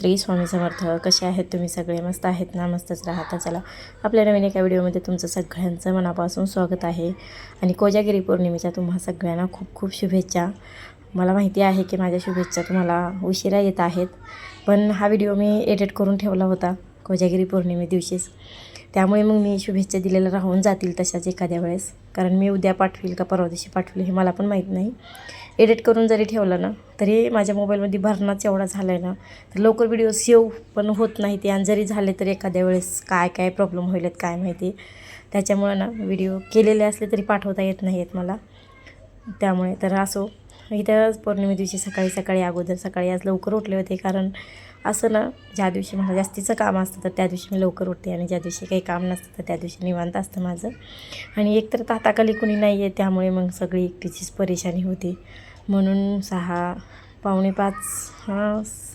श्री स्वामी समर्थ. कसे आहेत तुम्ही सगळे? मस्त आहेत ना? मस्तच राहता. चला आपल्या नवीन एका व्हिडिओमध्ये तुमचं सगळ्यांचं मनापासून स्वागत आहे. आणि कोजागिरी पौर्णिमेच्या तुम्हा सगळ्यांना खूप खूप शुभेच्छा. मला माहिती आहे की माझ्या शुभेच्छा तुम्हाला उशिरा येत आहेत पण हा व्हिडिओ मी एडिट करून ठेवला होता कोजागिरी पौर्णिमे दिवशीच. त्यामुळे मग मी शुभेच्छा दिलेल्या राहून जातील तशाच एखाद्या वेळेस. कारण मी उद्या पाठवील का परवा दिवशी पाठवेल हे मला पण माहीत नाही. एडिट करून जरी ठेवलं ना तरी माझ्या मोबाईलमध्ये भरणाच एवढा झाला आहे ना तर लवकर व्हिडिओ सेव्ह पण होत नाही ते. आणि जरी झाले तरी एखाद्या वेळेस काय काय प्रॉब्लेम होईल आहेत काय माहिती. त्याच्यामुळं ना व्हिडिओ केलेले असले तरी पाठवता येत नाही आहेत मला. त्यामुळे तर असो. इथं पौर्णिमे दिवशी सकाळी सकाळी अगोदर सकाळी आज लवकर उठले होते कारण असं ना ज्या दिवशी मला जास्तीचं काम असतं तर त्या दिवशी मी लवकर उठते आणि ज्या दिवशी काही काम नसतं तर त्या दिवशी निवांत असतं माझं. आणि एकतर ताताखाली कुणी नाही आहे त्यामुळे मग सगळी एकटीचीच परेशानी होती. म्हणून सहा पावणे पाच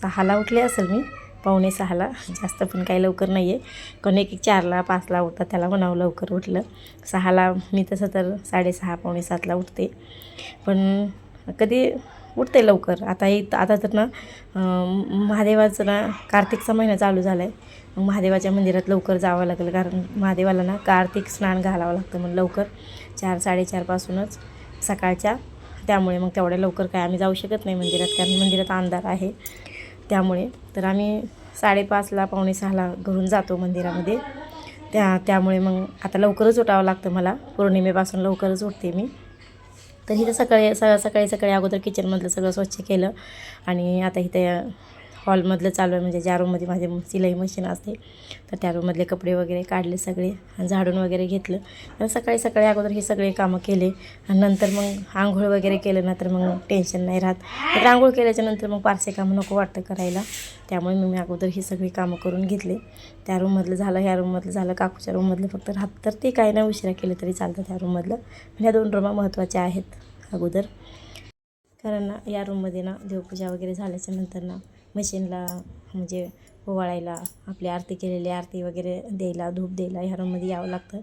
सहाला उठले असेल मी. पावणे सहाला जास्त पण काही लवकर नाही आहे. कोण एक एक चारला पाचला उठतात त्याला म्हणावं लवकर उठलं. सहाला मी तसं तर साडेसहा पावणे सातला उठते. पण कधी उठते लवकर. आता एक आता तर ना महादेवाचं ना कार्तिकचा महिना चालू झाला आहे मग महादेवाच्या मंदिरात लवकर जावं लागेल. कारण महादेवाला ना कार्तिक स्नान घालावं लागतं मग लवकर. चार साडेचारपासूनच सकाळच्या. त्यामुळे मग तेवढ्या लवकर काय आम्ही जाऊ शकत नाही मंदिरात. कारण मंदिरात अंधार आहे. त्यामुळे तर आम्ही साडेपाचला पावणे सहाला घरून जातो मंदिरामध्ये. त्या त्यामुळे मग आता लवकरच उठावं लागतं मला. पौर्णिमेपासून लवकरच उठते मी. तर इथं सकाळी स सकाळी सकाळी अगोदर किचनमधलं सगळं स्वच्छ केलं. आणि आता इथे हॉलमधलं चालू आहे. म्हणजे ज्या रूममध्ये माझे सिलाई मशीन असते तर त्या रूममधले कपडे वगैरे काढले सगळे आणि झाडून वगैरे घेतलं. तर सकाळी सकाळी अगोदर हे सगळे कामं केले आणि नंतर मग आंघोळ वगैरे केलं ना तर मग टेन्शन नाही राहत. तर आंघोळ केल्याच्यानंतर मग पारसे कामं नको वाटतं करायला. त्यामुळे मग मी अगोदर ही सगळी कामं करून घेतले. त्या रूममधलं झालं ह्या रूममधलं झालं काकूच्या रूममधलं फक्त राहत. तर ते काही नाही उशिरा केलं तरी चालतं त्या रूममधलं ह्या दोन रूमा महत्त्वाच्या आहेत अगोदर. कारण ना या रूममध्ये ना देवपूजा वगैरे झाल्याच्यानंतर ना मशीनला म्हणजे ओवाळायला आपली आरती केलेली आरती वगैरे द्यायला धूप द्यायला ह्या रूममध्ये यावं लागतं.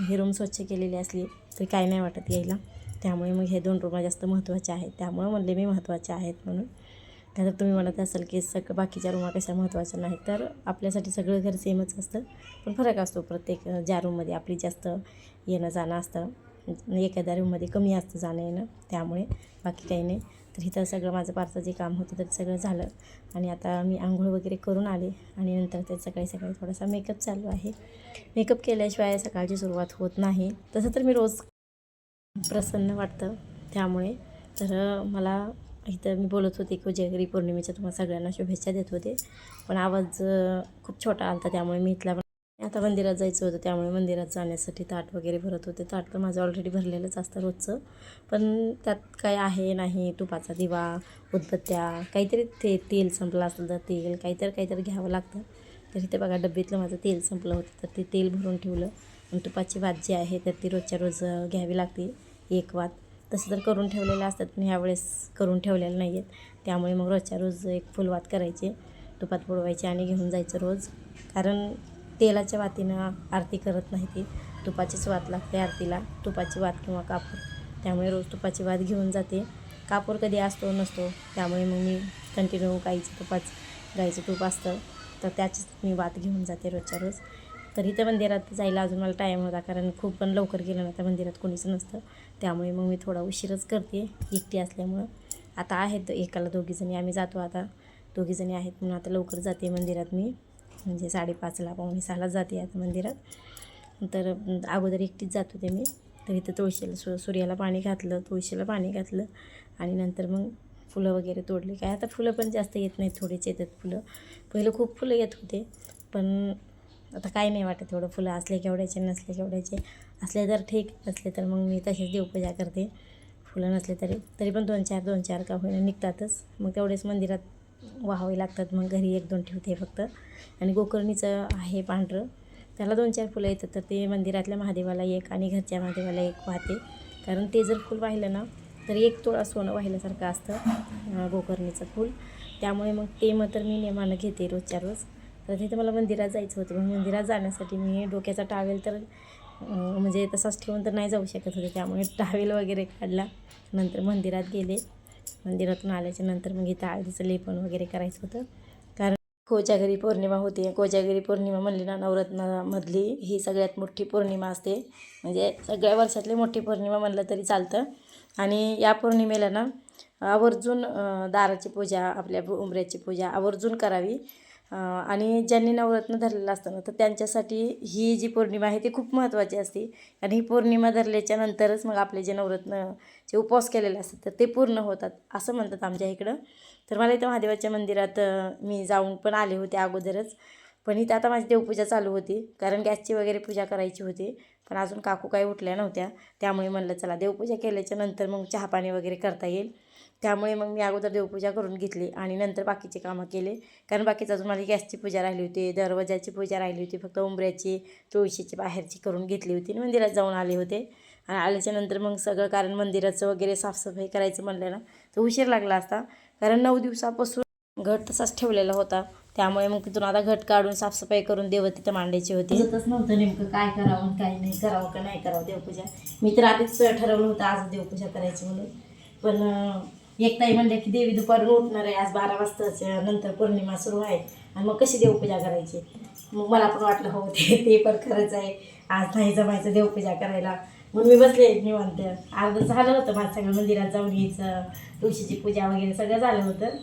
ही रूम स्वच्छ केलेली असली तरी काय नाही वाटत यायला. त्यामुळे मग हे दोन रूमा जास्त महत्त्वाच्या आहेत. त्यामुळे म्हणले मी महत्त्वाच्या आहेत म्हणून. तर तुम्ही म्हणत असाल की सग बाकीच्या रूमा कशा महत्त्वाच्या नाहीत तर आपल्यासाठी सगळं घर सेमच असतं. पण फरक असतो प्रत्येक ज्या रूममध्ये आपली जास्त येणं जाणं असतं. एखाद्या रूममध्ये कमी असतं जाणं येणं त्यामुळे बाकी काही नाही. तर इथं सगळं माझं पारचं जे काम होतं तर सगळं झालं. आणि आता मी आंघोळ वगैरे करून आले आणि नंतर ते सकाळी सकाळी थोडासा मेकअप चालू आहे. मेकअप केल्याशिवाय सकाळची सुरुवात होत नाही. तसं तर मी रोज प्रसन्न वाटतं त्यामुळे. तर मला इथं मी बोलत होते की जगरी पौर्णिमेच्या तुम्हाला सगळ्यांना शुभेच्छा देत होते. पण आवाज खूप छोटा आला त्यामुळे मी इथला आता मंदिरात जायचं होतं त्यामुळे मंदिरात जाण्यासाठी ताट वगैरे भरत होते. ताट तर माझं ऑलरेडी भरलेलंच असतं रोजचं. पण त्यात काय आहे नाही तुपाचा दिवा उदबत्त्या काहीतरी ते तेल संपलं असलं तर तेल काहीतरी काहीतरी घ्यावं लागतं. तर इथे बघा डब्बीतलं माझं तेल संपलं होतं तर ते तेल भरून ठेवलं. आणि तुपाची वात जी आहे तर ती रोजच्या रोज घ्यावी लागते एक वात. तसं तर करून ठेवलेलं असतात पण ह्यावेळेस करून ठेवलेलं नाही आहेत. त्यामुळे मग रोजच्या रोज एक फुलवात करायचे तुपात बुडवायचे आणि घेऊन जायचं रोज. कारण तेलाच्या वातीनं आरती करत नाही ती. तुपाचीच वात लागते आरतीला. तुपाची वात किंवा कापूर. त्यामुळे रोज तुपाची वात घेऊन जाते. कापूर कधी असतो नसतो त्यामुळे मग मी कंटिन्यू गाईचं तुपाच गाईचं तूप असतं. तर त्याचीच मी वात घेऊन जाते रोजच्या रोज. तरी त्या मंदिरात जायला अजून मला टाईम होता कारण खूप पण लवकर गेलं ना त्या मंदिरात कोणीच नसतं. त्यामुळे मग मी थोडा उशीरच करते एकटी असल्यामुळं. आता आहेत एकाला दोघीजणी आम्ही जातो आता. दोघीजणी आहेत म्हणून आता लवकर जाते मंदिरात मी. म्हणजे साडेपाचला पावणे सहाला जाते आता मंदिरात. तर अगोदर एकटीच जात होते मी. तर इथं तुळशीला सु सूर्याला पाणी घातलं तुळशीला पाणी घातलं आणि नंतर मग फुलं वगैरे तोडली. काय आता फुलं पण जास्त येत नाहीत थोडेच येतात फुलं. पहिलं खूप फुलं येत होते पण आता काय नाही वाटत एवढं फुलं असले केवढ्याचे नसले केवढ्याचे. असले तर ठीक नसले तर मग मी तसेच देवपूजा करते. फुलं नसले तरी तरी पण दोन चार दोन चार का होईना निघतातच. मग तेवढेच मंदिरात वाहावे लागतात मग घरी एक दोन ठेवते फक्त. आणि गोकर्णीचं आहे पांढरं. त्याला दोन चार फुलं येतात तर ते मंदिरातल्या महादेवाला एक आणि घरच्या महादेवाला एक वाहते. कारण ते जर फुल वाहिलं ना तर एक तोळा सोनं वाहिल्यासारखं असतं गोकर्णीचं फूल. त्यामुळे मग ते मग तर मी नेमानं घेते रोजच्या रोज. तर तिथे मला मंदिरात जायचं होतं मग मंदिरात जाण्यासाठी मी डोक्याचा टावेल तर म्हणजे तसाच ठेवून तर नाही जाऊ शकत होते. त्यामुळे टावेल वगैरे काढला. नंतर मंदिरात गेले. मंदिरातून आल्याच्यानंतर मग इथं हळदीचं लेपन वगैरे करायचं होतं. कारण कोजागरी पौर्णिमा होते. कोजागरी पौर्णिमा म्हणली ना नवरत्नामधली ही सगळ्यात मोठी पौर्णिमा असते. म्हणजे सगळ्या वर्षातली मोठी पौर्णिमा म्हणलं तरी चालतं. आणि या पौर्णिमेला ना आवर्जून दाराची पूजा आपल्या उमऱ्याची पूजा आवर्जून करावी. आणि ज्यांनी नवरत्न धरलेलं असतं ना तर त्यांच्यासाठी ही जी पौर्णिमा आहे ती खूप महत्त्वाची असते. आणि ही पौर्णिमा धरल्याच्या नंतरच मग आपले जे नवरत्नचे उपवास केलेले असतात तर ते पूर्ण होतात असं म्हणतात आमच्या इकडं. तर मला इथं महादेवाच्या मंदिरात मी जाऊन पण आले होते अगोदरच. पण इथं आता माझी देवपूजा चालू होती कारण गॅसची वगैरे पूजा करायची होती. पण अजून काकू काही उठल्या नव्हत्या त्यामुळे म्हणलं चला देवपूजा केल्याच्यानंतर मग चहापाणी वगैरे करता येईल. त्यामुळे मग मी अगोदर देवपूजा करून घेतली आणि नंतर बाकीचे कामं केले. कारण बाकीचं अजून माझी गॅसची पूजा राहिली होती दरवाजाची पूजा राहिली होती फक्त उंबऱ्याची तुळशीची बाहेरची करून घेतली होती आणि मंदिरात जाऊन आले होते. आणि आल्याच्यानंतर मग सगळं कारण मंदिराचं वगैरे साफसफाई करायचं म्हणलं ना तर उशीर लागला असता. कारण नऊ दिवसापासून घट तसाच ठेवलेला होता. त्यामुळे मग तिथून आता घट काढून साफसफाई करून देव तिथं मांडायची होती. समजतच नव्हतं नेमकं काय करावं काय नाही करावं का नाही करावं देवपूजा. मी तर आधीच ठरवलं होतं आज देवपूजा करायची म्हणून. पण एक ताई म्हणले की देवी दुपारून उठणार आहे आज बारा वाजताच्या नंतर पौर्णिमा सुरू आहे. आणि मग कशी देवपूजा करायची? मग मला पण वाटलं हो ते ते पण खरंच आहे. आज नाही जमायचं देवपूजा करायला. म्हणून मी बसले निवांत. अर्ध झालं होतं माझं सगळं मंदिरात जाऊन यायचं तुळशीची पूजा वगैरे सगळं झालं होतं.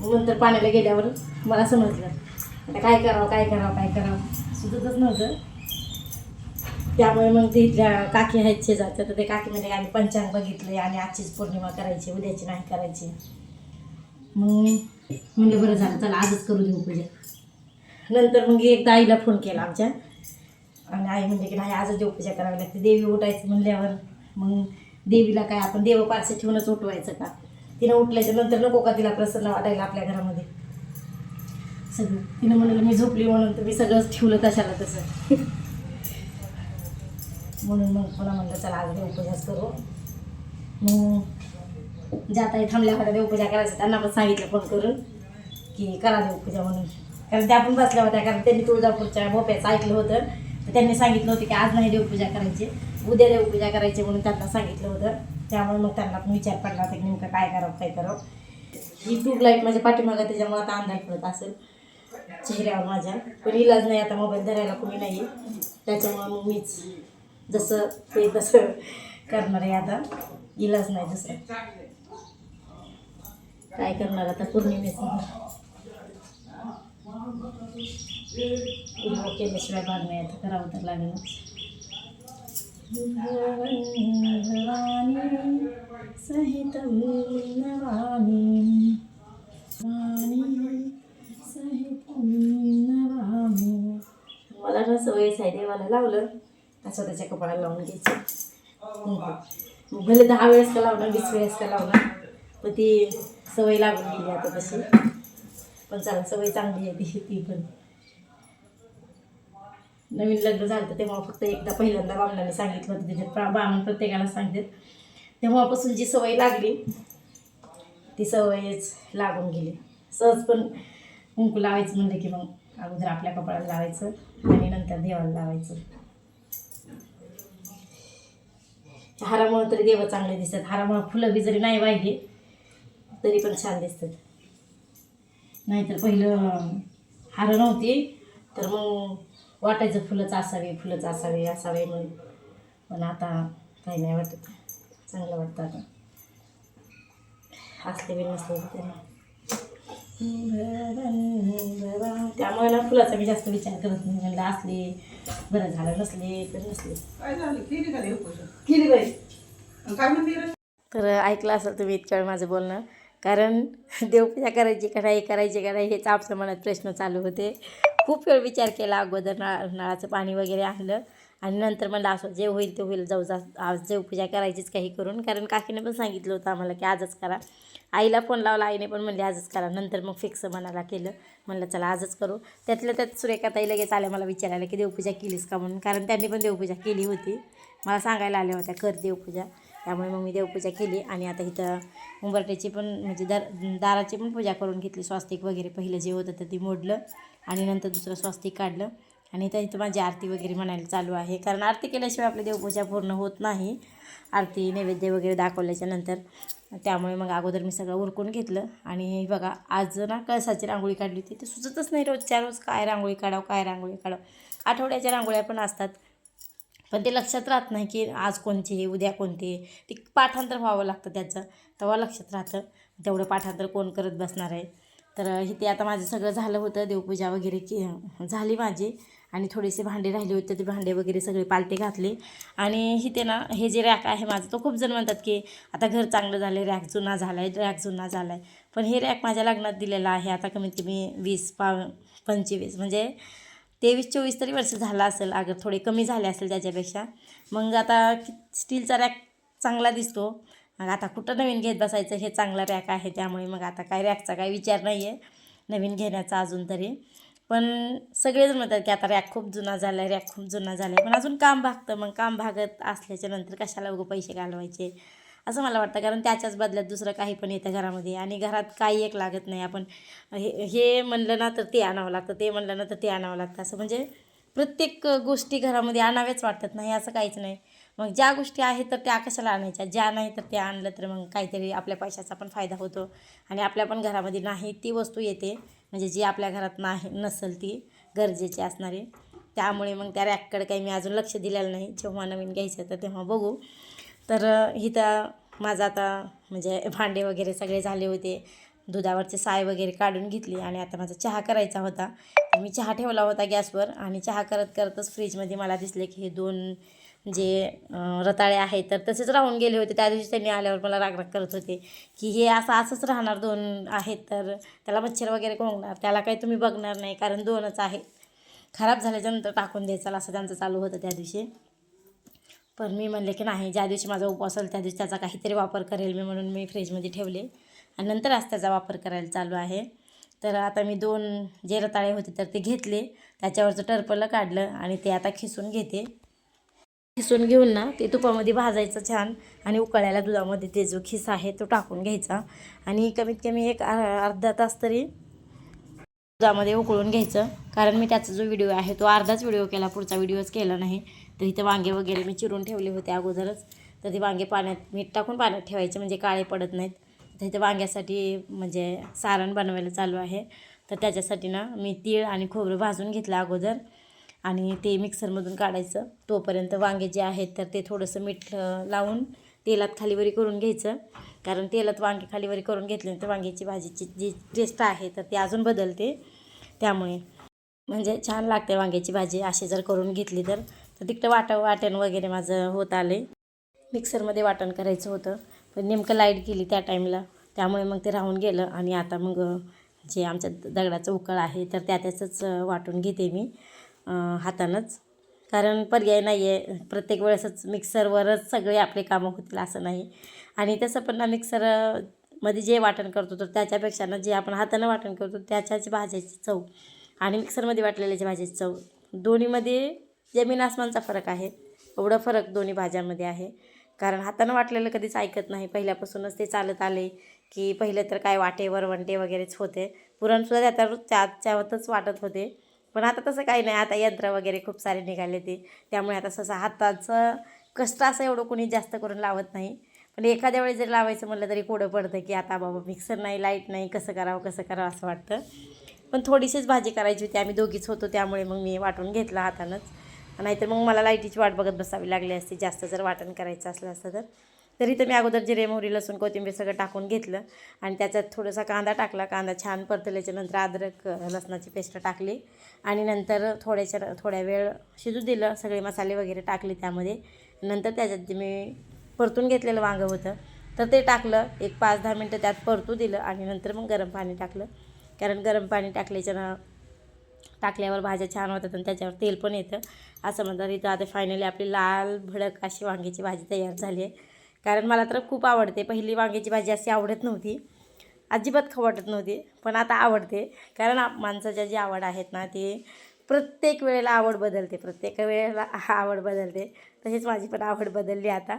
मग नंतर पाण्याला गेल्यावर मला समजलं आता काय करावं काय करावं काय करावं? सुचतच नव्हतं. त्यामुळे मग तिथल्या काकी आहेत शेजारच्या तर ते काकी म्हणजे आम्ही पंचांग बघितले आणि आजचीच पौर्णिमा करायची उद्याची नाही करायची. मग म्हणलं बरं झालं चला आजच करू देऊ पूजा. नंतर मग एकदा आईला फोन केला आमच्या. आणि आई म्हणजे की नाही आजच देवपूजा करावी लागते देवी उठायचं म्हणल्यावर. मग देवीला काय आपण देवपारसे ठेवूनच उठवायचं का? तिनं उठल्याच्या नंतर नको का तिला प्रसन्न वाटायला आपल्या घरामध्ये? सगळं. तिनं म्हणलं मी झोपली म्हणून तर मी सगळंच ठेवलं तशाला तसं. म्हणून मग पुन्हा म्हणलं चला आज देवपूजाच करू. मग जाता थांबल्याकडे देवपूजा करायचं. त्यांना पण सांगितलं फोन करून की करा देवपूजा म्हणून. कारण त्या पण बसल्या होत्या कारण त्यांनी तुळजापूरच्या भोप्याचं ऐकलं होतं. तर त्यांनी सांगितलं होतं की आज नाही देवपूजा करायची. उद्या देवपूजा करायची म्हणून त्यांना सांगितलं होतं. त्यामुळे मग त्यांना पण विचार पडला होता की नेमकं काय करावं काय करावं. ही ट्यूबलाईट माझ्या पाठीमागं त्याच्यामुळे आता अंधार पडत असेल. चेहऱ्यावर माझ्या. पण इलाज नाही आता मोबाईल धरायला कोणी नाही त्याच्यामुळे मग मीच जसं ते तसं करणार आहे आता. इलाज नाही दुसरं. काय करणार आता? पौर्णिमेचं. केल्याशिवाय भाग नाही. आता करावं तर लागेल सहितं नमामि भवानी सहितं नमामि मला ना सवयच आहे देवाला लावलं. असं स्वतःच्या कपाळाला लावून घ्यायचं. मग भले दहा वेळेस का लावणार वीस वेळेस का लावणार पण ती सवय लागून गेली आता तशी पण चला सवय चांगली आहे ती ती पण. नवीन लग्न झालं तर तेव्हा फक्त एकदा पहिल्यांदा बामणाने सांगितलं होतं त्याच्यात बामण प्रत्येकाला सांगतात. तेव्हापासून जी सवय लागली ती सवयच लागून गेली. सहज पण कुंकू लावायचं म्हणलं की मग अगोदर आपल्या कपाळाला लावायचं आणि नंतर देवाला लावायचं. हारामुळं तरी देव चांगले दिसतात. हारामुळं फुलं बी जरी नाही पाहिजे तरी पण छान दिसतात. नाहीतर पहिलं हार नव्हती तर मग वाटायचं फुलंच असावे फुलंच असावे असावे म्हणून. पण आता काही नाही वाटत. चांगलं वाटतं आता. असले बी नसले त्यांना त्यामुळे ना फुलाचा मी जास्त विचार करत नाही. म्हणलं असले बरं झालं नसले तर नसले. केली बाई? तर ऐकलं असेल तुम्ही इतक्या वेळ माझं बोलणं. कारण देवपूजा करायची का नाही करायची का नाही हेच आपल्या मनात प्रश्न चालू होते. खूप वेळ विचार केला अगोदर नळा नळाचं पाणी वगैरे आणलं. आणि नंतर म्हणलं असं जे होईल ते होईल. जाऊ जा आज देवपूजा करायचीच काही करून. कारण काकीने पण सांगितलं होतं आम्हाला की आजच करा. आईला फोन लावला आईने पण म्हणले आजच करा. नंतर मग फिक्स मनाला केलं. म्हणलं चला आजच करू. त्यातल्या त्यात सुरेखाताई लगेच आल्या मला विचारायला की देवपूजा केलीस का म्हणून. कारण त्यांनी पण देवपूजा केली होती. मला सांगायला आल्या होत्या कर देवपूजा. त्यामुळे मग मी देवपूजा केली आणि आता इथं उंबरट्याची पण म्हणजे दार दाराची पण पूजा करून घेतली. स्वास्तिक वगैरे पहिलं जे होतं तर ती मोडलं आणि नंतर दुसरं स्वास्तिक काढलं. आणि इथं इथं माझी आरती वगैरे म्हणायला चालू आहे. कारण आरती केल्याशिवाय आपली देवपूजा पूर्ण होत नाही. आरती नैवेद्य वगैरे दाखवल्याच्या नंतर. त्यामुळे मग अगोदर मी सगळं उरकून घेतलं. आणि बघा आज ना कळसाची रांगोळी काढली होती. ते सुचतच नाही रोजच्या रोज काय रांगोळी काढावं काय रांगोळी काढावं. आठवड्याच्या रांगोळ्या पण असतात. पण ते लक्षात राहत नाही की आज कोणते उद्या कोणते ते पाठांतर व्हावं लागतं त्याचं तेव्हा लक्षात राहतं. तेवढं पाठांतर कोण करत बसणार आहे? तर इथे आता माझं सगळं झालं होतं देवपूजा वगैरे की झाली माझी. आणि थोडेसे भांडे राहिले होते ते भांडे वगैरे सगळे पालटे घातले. आणि इथे ना हे जे रॅक आहे माझं तो खूप जण म्हणतात की आता घर चांगलं झालं आहे रॅक जुना झाला आहे रॅक जुना झाला आहे पण हे रॅक माझ्या लग्नात दिलेलं आहे आता कमीत कमी वीस पा पंचवीस. म्हणजे तेवीस चोवीस तरी वर्ष झाला असेल. अगर थोडे कमी झाले असेल त्याच्यापेक्षा. मग आता स्टीलचा रॅक चांगला दिसतो. मग आता कुठं नवीन घेत बसायचं? हे चांगला रॅक आहे. त्यामुळे मग आता काय रॅकचा काही विचार नाही आहे नवीन घेण्याचा अजून तरी. पण सगळेजण म्हणतात की आता रॅक खूप जुना झाला आहे रॅक खूप जुना झाला आहे पण अजून काम भागतं. मग काम भागत असल्याच्या नंतर कशाला उगं पैसे घालवायचे? असं मला वाटतं. कारण त्याच्याच बदल्यात दुसरं काही पण येतं घरामध्ये. आणि घरात काही एक लागत नाही. आपण हे हे म्हणलं ना तर ते आणावं लागतं. ते म्हणलं ना तर ते आणावं लागतं. असं म्हणजे प्रत्येक गोष्टी घरामध्ये आणाव्याच वाटत नाही असं काहीच नाही. मग ज्या गोष्टी आहेत तर त्या कशाला आणायच्या? ज्या नाही तर त्या आणलं तर मग काहीतरी आपल्या पैशाचा पण फायदा होतो. आणि आपल्या पण घरामध्ये नाही ती वस्तू येते. म्हणजे जी आपल्या घरात नाही नसेल ती गरजेची असणारी. त्यामुळे मग त्या रॅककडे काही मी अजून लक्ष दिलेलं नाही. जेव्हा नवीन घ्यायचं तर तेव्हा बघू. तर इथं माझं आता म्हणजे भांडे वगैरे सगळे झाले होते. दुधावरचे साय वगैरे काढून घेतली आणि आता माझा चहा करायचा होता. मी चहा ठेवला होता गॅसवर आणि चहा करत करतच फ्रीजमध्ये मला दिसले की हे दोन जे रताळे आहेत तर तसेच राहून गेले होते. त्या दिवशी त्यांनी आल्यावर मला रागराग करत होते की हे असं असंच राहणार दोन आहेत तर त्याला मच्छर वगैरे कोंगणार त्याला काही तुम्ही बघणार नाही कारण दोनच आहेत. खराब झाल्याच्यानंतर टाकून द्यायचा असं त्यांचं चालू होतं त्या दिवशी. पण मी म्हणले की नाही ज्या दिवशी माझा उपवास असेल त्या दिवशी त्याचा काहीतरी वापर करेल मी म्हणून मी फ्रीजमध्ये ठेवले. आणि नंतर आज त्याचा वापर करायला चालू आहे. तर आता मी दोन जे रताळे होते तर ते घेतले. त्याच्यावरचं टरपलं काढलं आणि ते आता खिसून घेते. खिसून घेऊन ना ते तुपामध्ये भाजायचं छान आणि उकळायला दुधामध्ये ते जो खिस आहे तो टाकून घ्यायचा. आणि कमीत कमी एक अर्धा तास तरी दुधामध्ये उकळून घ्यायचं. कारण मी त्याचा जो व्हिडिओ आहे तो अर्धाच व्हिडिओ केला पुढचा व्हिडिओच केला नाही. तर इथे वांगे वगैरे मी चिरून ठेवले होते अगोदरच. तर ते वांगे पाण्यात मीठ टाकून पाण्यात ठेवायचे म्हणजे काळे पडत नाहीत. तर इथे वांग्यासाठी म्हणजे सारण बनवायला चालू आहे. तर त्याच्यासाठी ना मी तीळ आणि खोबरं भाजून घेतलं अगोदर. आणि ते मिक्सरमधून काढायचं. तोपर्यंत वांगे जे आहेत तर ते थोडंसं मीठ लावून तेलात खालीवरी करून घ्यायचं. कारण तेलात वांगे खालीवरी करून घेतल्यानंतर वांग्याची भाजीची जी टेस्ट आहे तर ती अजून बदलते. त्यामुळे म्हणजे छान लागते वांग्याची भाजी अशी जर करून घेतली तर. तर तिकडं वाट वाटण वगैरे माझं होत आले मिक्सरमध्ये वाटण करायचं होतं. पण नेमकं लाइट गेली त्या टाईमला. त्यामुळे मग ते राहून गेलं आणि आता मग जे आमच्या दगडाचं उकळ आहे तर त्या त्याचंच वाटून घेते मी हातानंच. कारण पर्याय नाही आहे प्रत्येक वेळेसच मिक्सरवरच सगळे आपले कामं होतील असं नाही. आणि तसं पण ना मिक्सरमध्ये जे वाटण करतो तर त्याच्यापेक्षा ना जे आपण हातानं वाटण करतो त्याच्याच भाज्याची चव आणि मिक्सरमध्ये वाटलेल्याची भाज्याची चव दोन्हीमध्ये जमीन आसमानचा फरक आहे. एवढा फरक दोन्ही भाज्यांमध्ये आहे. कारण हातानं वाटलेलं कधीच ऐकत नाही. पहिल्यापासूनच ते चालत आले की पहिले तर काय वाटे वरवंटे वगैरेच होते. पुरणसुद्धा त्या त्या वाटत होते. पण आता तसं काही नाही. आता यंत्र वगैरे खूप सारे निघाले ते. त्यामुळे आता तसं हाताचं कष्ट असं एवढं कोणी जास्त करून लावत नाही. पण एखाद्या वेळी जर लावायचं म्हटलं तरी पुढं पडतं की आता बाबा मिक्सर नाही लाइट नाही कसं करावं कसं करावं असं वाटतं. पण थोडीशीच भाजी करायची होती. आम्ही दोघीच होतो. त्यामुळे मग मी वाटून घेतलं हातानंच. नाहीतर मग मला लाईटीची वाट बघत बसावी लागली असती. जास्त जर वाटण करायचं असलं असतं तर. तरी तर मी अगोदर जिरे मोहरी लसूण कोथिंबीर सगळं टाकून घेतलं. आणि त्याच्यात थोडासा कांदा टाकला. कांदा छान परतल्याच्या नंतर अद्रक लसणाची पेस्ट टाकली. आणि नंतर थोड्याच्या थोड्या वेळ शिजू दिलं. सगळे मसाले वगैरे टाकले त्यामध्ये. नंतर त्याच्यात जे मी परतून घेतलेलं वांगं होतं तर ते टाकलं. एक पाच दहा मिनटं त्यात परतू दिलं. आणि नंतर मग गरम पाणी टाकलं. कारण गरम पाणी टाकल्याच्या टाकल्यावर भाज्या छान होतात आणि त्याच्यावर तेल पण येतं. असं म्हणतात इथं आता फायनली आपली लाल भडक अशी वांग्याची भाजी तयार झाली आहे. कारण मला तर खूप आवडते. पहिली वांग्याची भाजी अशी आवडत नव्हती. अजिबात खाऊ वाटत नव्हती पण आता आवडते. कारण माणसाच्या जी आवड आहेत ना ती प्रत्येक वेळेला आवड बदलते. प्रत्येक वेळेला आवड बदलते. तशीच माझी पण आवड बदलली आता.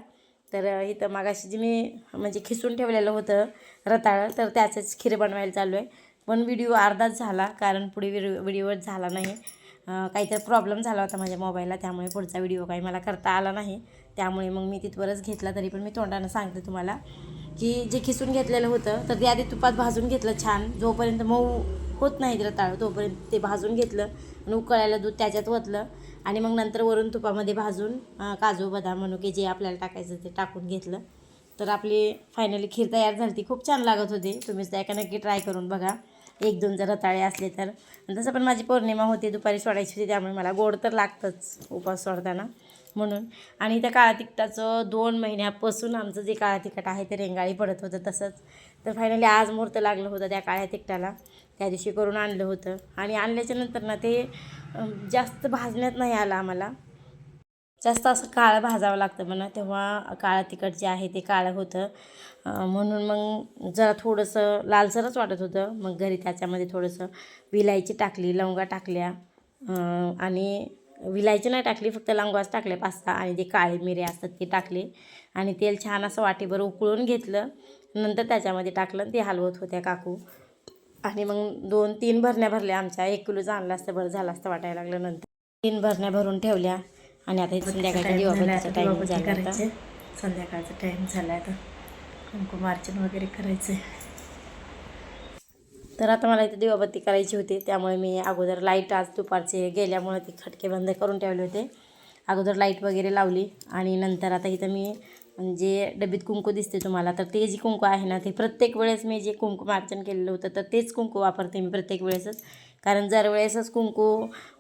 तर इथं मागाशी जी मी म्हणजे खिसून ठेवलेलं होतं रताळं तर त्याचंच खीर बनवायला चालू आहे पण व्हिडिओ अर्धाच झाला कारण पुढे व्हिडिओ व्हिडिओच झाला नाही. काहीतरी प्रॉब्लेम झाला होता माझ्या मोबाईलला त्यामुळे पुढचा व्हिडिओ काही मला करता आला नाही. त्यामुळे मग मी तिथवरच घेतला तरी पण मी तोंडानं सांगते तुम्हाला. की जे खिसून घेतलेलं होतं तर ते आधी तुपात भाजून घेतलं छान. जोपर्यंत मऊ होत नाही तिला ताळ तोपर्यंत ते भाजून घेतलं आणि उकळायला दूध त्याच्यात ओतलं. आणि मग नंतर वरून तुपामध्ये भाजून काजू बदाम मनुके जे आपल्याला टाकायचं ते टाकून घेतलं. तर आपली फायनली खीर तयार झाली ती खूप छान लागत होती. तुम्हीच त्या एका नक्की ट्राय करून बघा. एक दोन जर रताळे असले तर. तसं पण माझी पौर्णिमा होती दुपारी सोडायची होती त्यामुळे मला गोड तर लागतंच उपास सोडताना म्हणून. आणि त्या काळा तिखटाचं दोन महिन्यापासून आमचं जे काळा तिखट आहे ते रेंगाळी पडत होतं तसंच. तर फायनली आज मुहूर्त लागलं होतं त्या काळ्या तिखटाला त्या दिवशी करून आणलं होतं. आणि आणल्याच्या नंतर ना ते जास्त भाजण्यात नाही आलं आम्हाला. जास्त असं काळं भाजावं लागतं म्हणा तेव्हा काळं तिखट जे आहे ते काळं होतं. म्हणून मग जरा थोडंसं लालसरच वाटत होतं. मग घरी त्याच्यामध्ये थोडंसं विलायची टाकली लवंगा टाकल्या. आणि विलायची नाही टाकली फक्त लवंगाच टाकले पास्ता आणि जे काळे मिरे असतात ते टाकले. आणि तेल छान असं वाटीभर उकळून घेतलं. नंतर त्याच्यामध्ये टाकलं आणि ते हलवत होत्या काकू. आणि मग दोन तीन भरण्या भरल्या आमच्या. एक किलो जाणला असतं बरं झालं असतं वाटायला लागलं नंतर. तीन भरण्या भरून ठेवल्या. आणि आता संध्याकाळच्या दिवाबत्तीचा टाईम झाला होता. संध्याकाळचा टाईम झाला आता. कुंकुमार्चन वगैरे करायचं तर आता मला इथे दिवाबत्ती करायची होती त्यामुळे मी अगोदर लाइट आज दुपारचे गेल्यामुळे ती खटके बंद करून ठेवले होते. अगोदर लाइट वगैरे लावली आणि नंतर आता इथं मी जे डबीत कुंकू दिसते तुम्हाला तर ते जे कुंकू आहे ना ते प्रत्येक वेळेस मी जे कुंकू मार्चन केलेलं होतं तर तेच कुंकू वापरते मी प्रत्येक वेळेसच. कारण जर वेळेसच कुंकू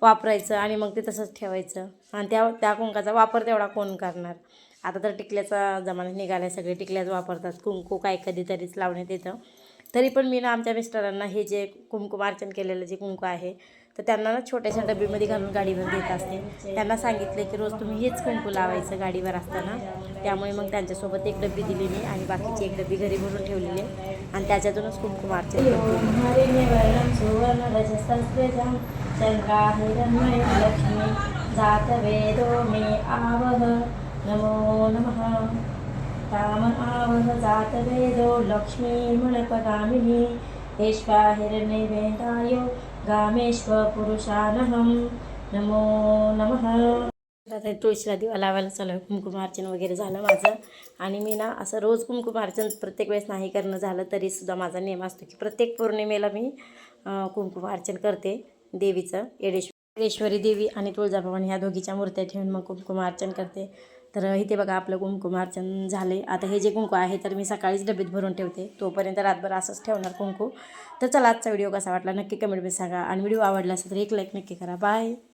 वापरायचं आणि मग ते तसंच ठेवायचं. आणि त्या त्या कुंकाचा वापर तेवढा कोण करणार? आता तर टिकल्याचा जमाना निघाला आहे सगळे टिकल्याच वापरतात. कुंकू काय कधीतरीच लावण्यात येतं तरी पण मी ना आमच्या मिस्टरांना हे जे कुंकुमार्चन केलेलं जे कुंकू आहे तर त्यांना ना छोट्याशा डबीमध्ये घालून गाडीवर देत असते. त्यांना सांगितलं की रोज तुम्ही हेच कुंकू लावायचं गाडीवर असताना. त्यामुळे मग त्यांच्यासोबत एक डबी दिली मी आणि बाकीची एक डबी घरी भरून ठेवलेली आहे आणि त्याच्यातूनच कुंकुमार्चन लक्ष्मी जातवेदो जात वेदो मे आवह नमो नमः। ताम आवह जात वेदो लक्ष्मी गामेश्वपुरुषानहं पुरुषानहं नमो नमः। आता तुळशीला दिवा लावायला चालू आहे. कुंकुमार्चन वगैरे झालं माझं. आणि मी ना असं रोज कुंकुमार्चन प्रत्येक वेळेस नाही करणं झालं तरीसुद्धा माझा नियम असतो की प्रत्येक पौर्णिमेला मी कुंकुमार्चन करते देवीचं येडेश्वर नागेश्वरी देवी आणि तुळजाभवानी ह्या दोघीच्या मूर्त्या ठेवून मग कुंकुमार्चन करते. तर इथे बघा आपलं कुंकुमार्चन झाले. आता हे जे कुंकू आहे तर मी सकाळीच डबीत भरून ठेवते. तोपर्यंत रातभर असंच ठेवणार कुंकू. तर चला आजचा व्हिडिओ कसा वाटला नक्की कमेंटमध्ये सांगा. आणि व्हिडिओ आवडला असेल तर एक लाईक नक्की करा. बाय